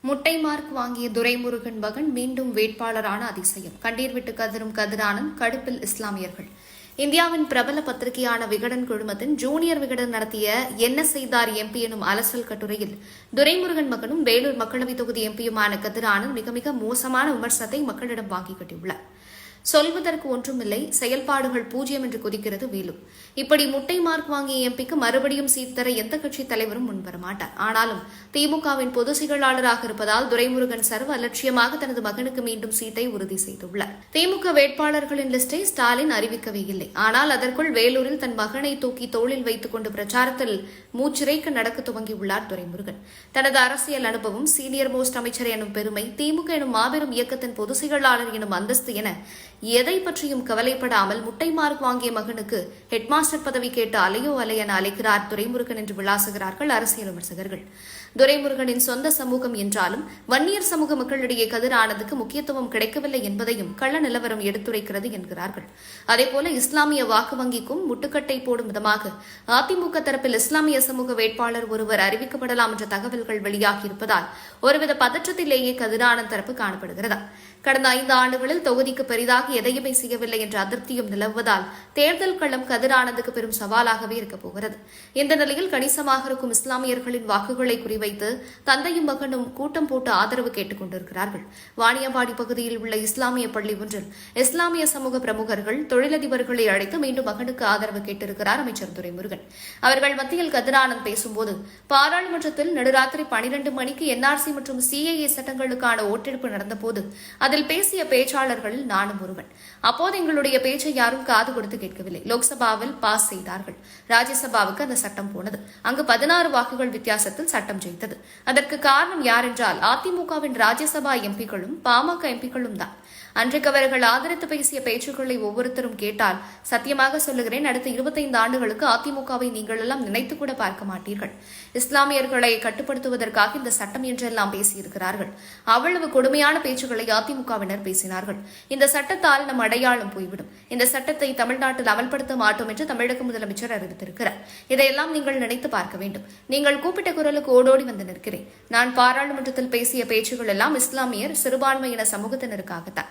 முட்டை மார்க் வாங்கிய துரைமுருகன் மகன் மீண்டும் வேட்பாளரான அதிசயம். கண்ணீர் விட்டு கதரும் கதிரானன் கடுப்பில் இஸ்லாமியர்கள். இந்தியாவின் பிரபல பத்திரிகையான விகடன் குழுமத்தின் ஜூனியர் விகடன் நடத்திய என்ன செய்தார் எம்பி எனும் அலசல் கட்டுரையில் துரைமுருகன் மகனும் வேலூர் மக்களவைத் தொகுதி எம்பியுமான கதிரானன் மிக மிக மோசமான விமர்சனத்தை மக்களிடம் வாங்கி கட்டியுள்ளார். சொல்வதற்கு ஒன்றுமில்லை. செயல்பாடுகள் பூஜ்ஜியம் என்று கொதிக்கிறது வேலு இப்படி முட்டை மார்க் வாங்கிய எம்பிக்கு மறுபடியும் சீட் தர எந்த கட்சி தலைவரும் முன்வர மாட்டார். ஆனாலும் திமுகவின் பொதுச் செயலாளராக இருப்பதால் துரைமுருகன் சர்வ அலட்சியமாக தனது மகனுக்கு மீண்டும் சீட்டை உறுதி செய்துள்ளார். திமுக வேட்பாளர்களின் லிஸ்டை ஸ்டாலின் அறிவிக்கவே இல்லை ஆனால் அதற்குள் வேலூரில் தன் மகனை தூக்கி தோளில் வைத்துக் கொண்டு பிரச்சாரத்தில் மூச்சிறைக்கு நடக்க துவங்கியுள்ளார் துரைமுருகன். தனது அரசியல் அனுபவம் சீனியர் மோஸ்ட் அமைச்சர் எனும் பெருமை திமுக எனும் மாபெரும் இயக்கத்தின் பொதுச் செயலாளர் எனும் அந்தஸ்து என எதை பற்றியும் கவலைப்படாமல் முட்டை மார்க் வாங்கிய மகனுக்கு ஹெட்மாஸ்டர் பதவி கேட்டு அலையோ அலையென அழைக்கிறார் துரைமுருகன் என்று விளாசுகிறார்கள் அரசியல் விமர்சகர்கள். துரைமுருகனின் சொந்த சமூகம் என்றாலும் வன்னியர் சமூக மக்களிடையே கதிரானதுக்கு முக்கியத்துவம் கிடைக்கவில்லை என்பதையும் கள்ள நிலவரம் எடுத்துரைக்கிறது என்கிறார்கள். அதேபோல இஸ்லாமிய வாக்கு வங்கிக்கும் முட்டுக்கட்டை போடும் விதமாக அதிமுக தரப்பில் இஸ்லாமிய சமூக வேட்பாளர் ஒருவர் அறிவிக்கப்படலாம் என்ற தகவல்கள் வெளியாகியிருப்பதால் ஒருவித பதற்றத்திலேயே கதிரானந்த் தரப்பு காணப்படுகிறதா? கடந்த ஐந்து ஆண்டுகளில் தொகுதிக்கு பெரிதாக எதையுமே செய்யவில்லை என்ற அதிருப்தியும் நிலவுவதால் தேர்தல் களம் கதிரானந்துக்கு பெரும் சவாலாகவே இருக்கப் போகிறது. இந்த நிலையில் கணிசமாக இருக்கும் இஸ்லாமியர்களின் வாக்குகளை குறிவைத்து தந்தையும் மகனும் கூட்டம் போட்டு ஆதரவு கேட்டுக் கொண்டிருக்கிறார்கள். வாணியம்பாடி பகுதியில் உள்ள இஸ்லாமிய பள்ளி ஒன்றில் இஸ்லாமிய சமூக பிரமுகர்கள் தொழிலதிபர்களை அழைத்து மீண்டும் மகனுக்கு ஆதரவு கேட்டிருக்கிறார் அமைச்சர் துரைமுருகன். அவர்கள் மத்தியில் கதிரானந்த் பேசும்போது பாராளுமன்றத்தில் நடுராத்திரி பனிரெண்டு மணிக்கு என்ஆர்சி மற்றும் சிஏஏ சட்டங்களுக்கான ஓட்டெடுப்பு நடந்தபோது அதில் பேசிய பேச்சாளர்களில் நானும் ஒருவன் அப்போது எங்களுடைய பேச்சை யாரும் காது கொடுத்து கேட்கவில்லை. லோக்சபாவில் பாஸ் செய்தார்கள். ராஜ்யசபாவுக்கு அந்த சட்டம் போனது. அங்கு பதினாறு வாக்குகள் வித்தியாசத்தில் சட்டம் ஜெயித்தது. அதற்கு காரணம் யார் என்றால் அதிமுகவின் ராஜ்யசபா எம்பிக்களும் பாமக எம்பிக்களும் தான். அன்றைக்கு அவர்கள் ஆதரித்து பேசிய பேச்சுக்களை ஒவ்வொருத்தரும் கேட்டால் சத்தியமாக சொல்லுகிறேன் அடுத்த இருபத்தைந்து ஆண்டுகளுக்கு அதிமுகவை நீங்கள் எல்லாம் நினைத்து கூட பார்க்க மாட்டீர்கள். இஸ்லாமியர்களை கட்டுப்படுத்துவதற்காக இந்த சட்டம் என்றெல்லாம் பேசியிருக்கிறார்கள். அவ்வளவு கொடுமையான பேச்சுக்களை அதிமுகவினர் பேசினார்கள். இந்த சட்டத்தால் நம் அடையாளம் போய்விடும். இந்த சட்டத்தை தமிழ்நாட்டில் அமல்படுத்த மாட்டோம் என்று தமிழக முதலமைச்சர் அறிவித்திருக்கிறார். இதையெல்லாம் நீங்கள் நினைத்து பார்க்க வேண்டும். நீங்கள் கூப்பிட்ட குரலுக்கு ஓடோடி வந்து நிற்கிறேன். நான் பாராளுமன்றத்தில் பேசிய பேச்சுகள் எல்லாம் இஸ்லாமியர் சிறுபான்மையின சமூகத்தினருக்காகத்தான்.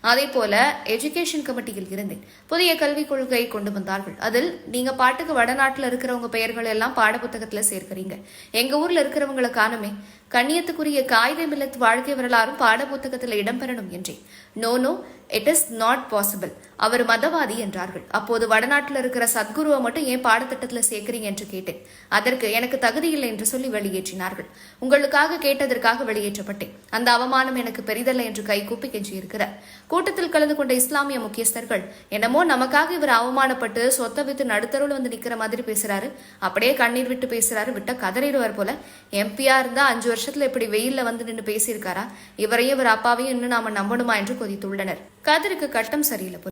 அதே போல எஜுகேஷன் கமிட்டியில் இருந்தேன். புதிய கல்விக் கொள்கை கொண்டு வந்தார்கள். அதில் நீங்க பாட்டுக்கு வடநாட்டில் இருக்கிறவங்க பெயர்கள் எல்லாம் பாடப்புத்தகத்துல சேர்க்கிறீங்க. எங்க ஊர்ல இருக்கிறவங்களை காணுமே. கண்ணியத்துக்குரிய காகித மில்லத் வாழ்க்கை வரலாறும் பாடப்புத்தகத்தில் இடம்பெறணும் என்றேன். No no it is not possible அவர் மதவாதி என்றார்கள். அப்போது வடநாட்டில் இருக்கிற சத்குருவை மட்டும் ஏன் பாடத்திட்டத்தில் சேர்க்கிறீங்க என்று கேட்டேன். அதற்கு எனக்கு தகுதி இல்லை என்று சொல்லி வெளியேற்றினார்கள். உங்களுக்காக கேட்டதற்காக வெளியேற்றப்பட்டேன். அந்த அவமானம் எனக்கு பெரிதல்ல என்று கைகூப்பி கெஞ்சியிருக்கிறார். கூட்டத்தில் கலந்து கொண்ட இஸ்லாமிய முக்கியஸ்தர்கள் என்னமோ நமக்காக இவர் அவமானப்பட்டு சொத்தை வித்து நடுத்தருவில் வந்து நிக்கிற மாதிரி பேசுறாரு. அப்படியே கண்ணீர் விட்டு பேசுறாரு விட்ட கதறிடுவார் போல. எம்பியா இருந்தா அஞ்சு வருஷத்துல இப்படி வெயில்ல வந்து நின்று பேசியிருக்காரா? இவரையும் இவர் அப்பாவையும் இன்னும் நாம நம்பணுமா என்று கொதித்துள்ளனர் கதிருக்கு கட்டம் சரியில்லை